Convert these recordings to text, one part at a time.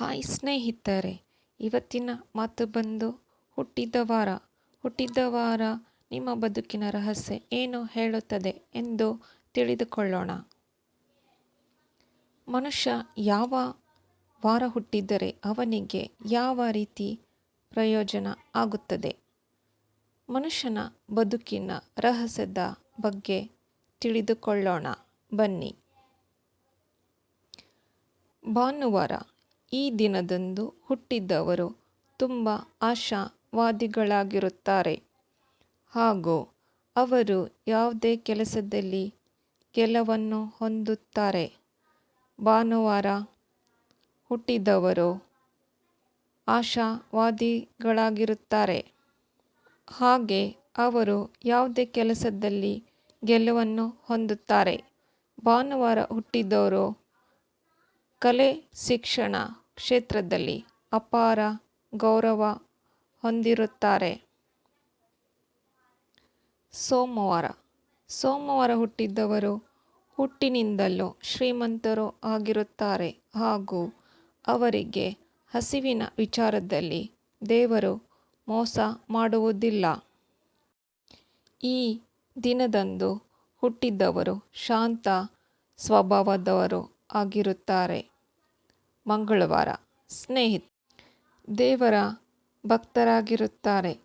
Hi ಸ್ನೇಹಿತರೆ, ಇವತ್ತಿನ ಮಾತು ಬಂದು ಹುಟ್ಟಿದ ವಾರ. ಹುಟ್ಟಿದ ವಾರ ನಿಮ್ಮ ಬದುಕಿನ ರಹಸ್ಯ ಏನು ಹೇಳುತ್ತದೆ ಎಂದು ತಿಳಿದುಕೊಳ್ಳೋಣ. ಮನುಷ್ಯ ಯಾವ ವಾರ ಹುಟ್ಟಿದರೆ ಅವನಿಗೆ ಯಾವ ರೀತಿ ಪ್ರಯೋಜನ ಆಗುತ್ತದೆ? ಮನುಷ್ಯನ ಬದುಕಿನ ರಹಸ್ಯದ ಬಗ್ಗೆ ತಿಳಿದುಕೊಳ್ಳೋಣ. ಬನ್ನಿ. ಭಾನುವಾರ ಈ ದಿನದಂದು ಹುಟ್ಟಿದವರು ತುಂಬ ಆಶಾವಾದಿಗಳಾಗಿರುತ್ತಾರೆ. ಹಾಗೂ ಅವರು ಯಾವುದೇ ಕೆಲಸದಲ್ಲಿ ಗೆಲವನ್ನು ಹೊಂದುತ್ತಾರೆ. ಭಾನುವಾರ ಹುಟ್ಟಿದವರು ಆಶಾವಾದಿಗಳಾಗಿರುತ್ತಾರೆ. ಹಾಗೆ ಅವರು ಯಾವುದೇ ಕೆಲಸದಲ್ಲಿ ಗೆಲುವನ್ನು ಹೊಂದುತ್ತಾರೆ. ಭಾನುವಾರ ಹುಟ್ಟಿದವರು ಕಲೆ ಶಿಕ್ಷಣ ಕ್ಷೇತ್ರದಲ್ಲಿ ಅಪಾರ ಗೌರವ ಹೊಂದಿರುತ್ತಾರೆ. ಸೋಮವಾರ. ಸೋಮವಾರ ಹುಟ್ಟಿದವರು ಹುಟ್ಟಿನಿಂದಲೂ ಶ್ರೀಮಂತರು ಆಗಿರುತ್ತಾರೆ. ಹಾಗೂ ಅವರಿಗೆ ಹಸಿವಿನ ವಿಚಾರದಲ್ಲಿ ದೇವರು ಮೋಸ ಮಾಡುವುದಿಲ್ಲ. ಈ ದಿನದಂದು ಹುಟ್ಟಿದವರು ಶಾಂತ ಸ್ವಭಾವದವರು ಆಗಿರುತ್ತಾರೆ. ಮಂಗಳವಾರ. ಸ್ನೇಹಿತ, ದೇವರ ಭಕ್ತರಾಗಿರುತ್ತಾರೆ.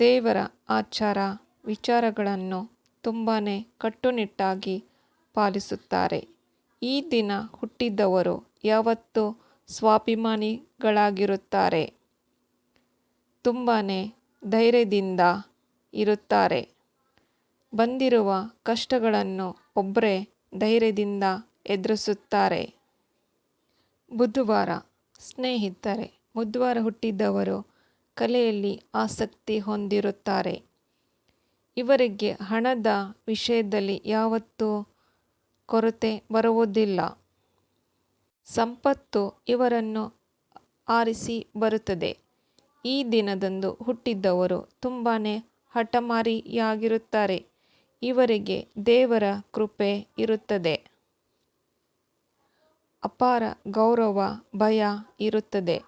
ದೇವರ ಆಚಾರ ವಿಚಾರಗಳನ್ನು ತುಂಬಾ ಕಟ್ಟುನಿಟ್ಟಾಗಿ ಪಾಲಿಸುತ್ತಾರೆ. ಈ ದಿನ ಹುಟ್ಟಿದವರು ಯಾವತ್ತೂ ಸ್ವಾಭಿಮಾನಿಗಳಾಗಿರುತ್ತಾರೆ. ತುಂಬಾ ಧೈರ್ಯದಿಂದ ಇರುತ್ತಾರೆ. ಬಂದಿರುವ ಕಷ್ಟಗಳನ್ನು ಒಬ್ಬರೇ ಧೈರ್ಯದಿಂದ ಎದುರಿಸುತ್ತಾರೆ. ಬುಧವಾರ ಸ್ನೇಹಿತರೆ, ಬುಧವಾರ ಹುಟ್ಟಿದವರು ಕಲೆಯಲ್ಲಿ ಆಸಕ್ತಿ ಹೊಂದಿರುತ್ತಾರೆ. ಇವರಿಗೆ ಹಣದ ವಿಷಯದಲ್ಲಿ ಯಾವತ್ತೂ ಕೊರತೆ ಬರುವುದಿಲ್ಲ. ಸಂಪತ್ತು ಇವರನ್ನು ಆರಿಸಿ ಬರುತ್ತದೆ. ಈ ದಿನದಂದು ಹುಟ್ಟಿದವರು ತುಂಬಾ ಹಠಮಾರಿಯಾಗಿರುತ್ತಾರೆ. ಇವರಿಗೆ ದೇವರ ಕೃಪೆ ಇರುತ್ತದೆ. ಅಪಾರ ಗೌರವ, ಭಯ ಇರುತ್ತದೆ.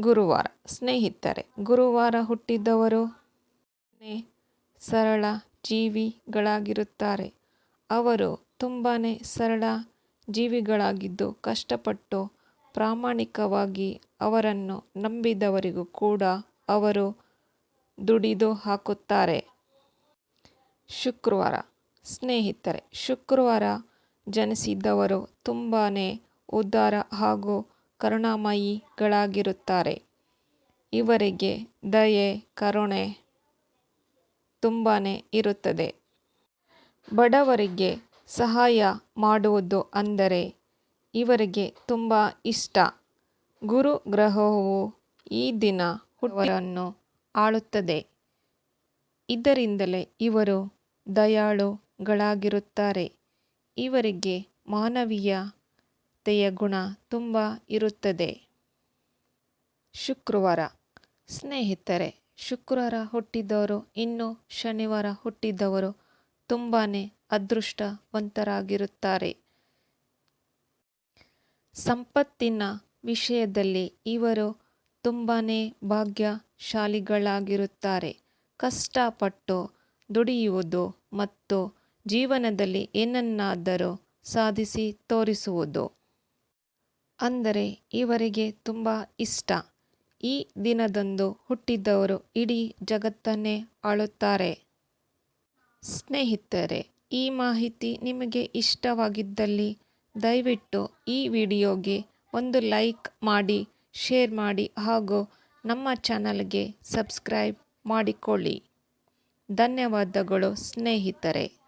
ಗುರುವಾರ. ಸ್ನೇಹಿತರೆ, ಗುರುವಾರ ಹುಟ್ಟಿದವರು ಸರಳ ಜೀವಿಗಳಾಗಿರುತ್ತಾರೆ. ಅವರು ತುಂಬಾ ಸರಳ ಜೀವಿಗಳಾಗಿದ್ದು ಕಷ್ಟಪಟ್ಟು ಪ್ರಾಮಾಣಿಕವಾಗಿ ಅವರನ್ನು ನಂಬಿದವರಿಗೂ ಕೂಡ ಅವರು ದುಡಿದು ಹಾಕುತ್ತಾರೆ. ಶುಕ್ರವಾರ. ಸ್ನೇಹಿತರೆ, ಶುಕ್ರವಾರ ಜನಿಸಿದವರು ತುಂಬಾ ಉದಾರ ಹಾಗೂ ಕರುಣಾಮಯಿಗಳಾಗಿರುತ್ತಾರೆ. ಇವರಿಗೆ ದಯೆ, ಕರುಣೆ ತುಂಬಾ ಇರುತ್ತದೆ. ಬಡವರಿಗೆ ಸಹಾಯ ಮಾಡುವುದು ಅಂದರೆ ಇವರಿಗೆ ತುಂಬ ಇಷ್ಟ. ಗುರು ಗ್ರಹವು ಈ ದಿನ ಹುಟ್ಟವರನ್ನು ಆಳುತ್ತದೆ. ಇದರಿಂದಲೇ ಇವರು ದಯಾಳುಗಳಾಗಿರುತ್ತಾರೆ. ಇವರಿಗೆ ಮಾನವೀಯತೆಯ ಗುಣ ತುಂಬ ಇರುತ್ತದೆ. ಶುಕ್ರವಾರ. ಸ್ನೇಹಿತರೆ, ಶುಕ್ರವಾರ ಹುಟ್ಟಿದವರು ಇನ್ನು ಶನಿವಾರ ಹುಟ್ಟಿದವರು ತುಂಬಾ ಅದೃಷ್ಟವಂತರಾಗಿರುತ್ತಾರೆ. ಸಂಪತ್ತಿನ ವಿಷಯದಲ್ಲಿ ಇವರು ತುಂಬಾ ಭಾಗ್ಯಶಾಲಿಗಳಾಗಿರುತ್ತಾರೆ. ಕಷ್ಟಪಟ್ಟು ದುಡಿಯುವುದು ಮತ್ತು ಜೀವನದಲ್ಲಿ ಏನನ್ನಾದರೂ ಸಾಧಿಸಿ ತೋರಿಸುವುದು. ಅಂದರೆ ಇವರಿಗೆ ತುಂಬ ಇಷ್ಟ. ಈ ದಿನದಂದು ಹುಟ್ಟಿದವರು ಇಡೀ ಜಗತ್ತನ್ನೇ ಆಳುತ್ತಾರೆ. ಸ್ನೇಹಿತರೆ, ಈ ಮಾಹಿತಿ ನಿಮಗೆ ಇಷ್ಟವಾಗಿದ್ದಲ್ಲಿ ದಯವಿಟ್ಟು ಈ ವಿಡಿಯೋಗೆ ಒಂದು ಲೈಕ್ ಮಾಡಿ, ಶೇರ್ ಮಾಡಿ ಹಾಗೂ ನಮ್ಮ ಚಾನಲ್ಗೆ ಸಬ್ಸ್ಕ್ರೈಬ್ ಮಾಡಿಕೊಳ್ಳಿ. ಧನ್ಯವಾದಗಳು ಸ್ನೇಹಿತರೆ.